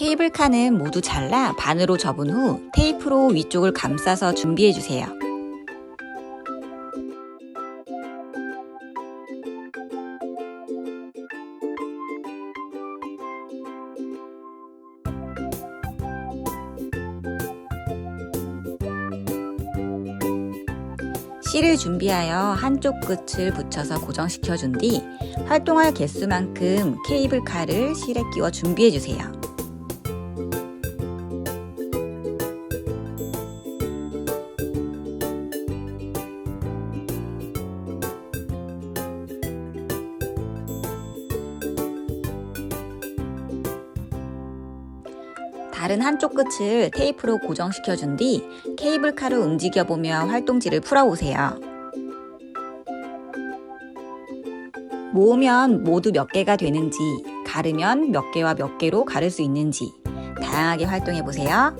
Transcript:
케이블카는 모두 잘라 반으로 접은 후 테이프로 위쪽을 감싸서 준비해 주세요. 실을 준비하여 한쪽 끝을 붙여서 고정시켜 준 뒤 활동할 개수만큼 케이블카를 실에 끼워 준비해 주세요. 다른 한쪽 끝을 테이프로 고정시켜 준 뒤 케이블카를 움직여 보며 활동지를 풀어 오세요. 모으면 모두 몇 개가 되는지, 가르면 몇 개와 몇 개로 가를 수 있는지 다양하게 활동해 보세요.